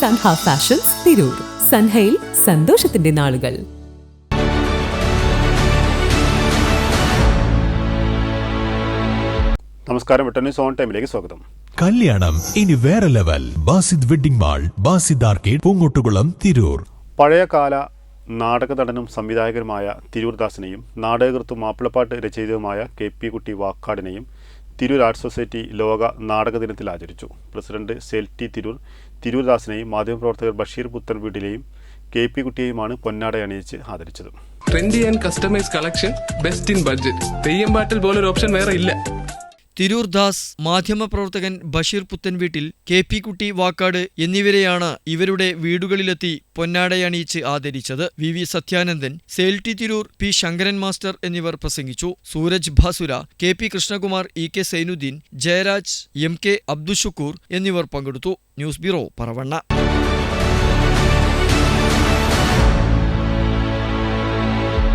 Sanha fashions Tirur. സൻഹയിൽ സന്തോഷത്തിന്റെ നാളുകൾ. നമസ്കാരം വെട്ടന്യൂസ് ഓൺ ടൈമിലേക്ക് സ്വാഗതം. കല്യാണം ഇനി വേറെ level. Basid wedding mall Basid arcade Poongottukulam Tirur. പഴയകാല നാടക നടനും സംവിധായകനുമായ തിരൂർദാസിനെയും നാടകകൃത്തും മാപ്പിളപ്പാട്ട് രചയിതാവുമായ കെ പി കുട്ടി വാക്കാടിനെയും തിരൂർ ആർട്സ് സൊസൈറ്റി ലോക നാടക ദിനത്തിൽ ആചരിച്ചു. പ്രസിഡന്റ് സെൽറ്റി തിരൂർ തിരൂർദാസിനെയും മാധ്യമപ്രവർത്തകർ ബഷീർ പുത്തൻ വീട്ടിലെയും കെ പി കുട്ടിയെയുമാണ് പൊന്നാട അണിയിച്ച് ആദരിച്ചത്. Trendy and customise collection best in budget Theyyam പാട്ടിൽ പോലൊരു ഓപ്ഷൻ വേറെ ഇല്ല. തിരൂർ ദാസ് മാധ്യമപ്രവർത്തകൻ ബഷീർ പുത്തൻവീട്ടിൽ കെ പി കുട്ടി വാക്കാട് എന്നിവരെയാണ് ഇവരുടെ വീടുകളിലെത്തി പൊന്നാടയണിയിച്ച് ആദരിച്ചത്. വി വി സത്യാനന്ദൻ സേൽറ്റി തിരൂർ പി ശങ്കരൻ മാസ്റ്റർ എന്നിവർ പ്രസംഗിച്ചു. Suraj Bhasura K P Krishnakumar E K Sainuddin Jayaraj M K Abdushukoor എന്നിവർ പങ്കെടുത്തു. News bureau Paravanna.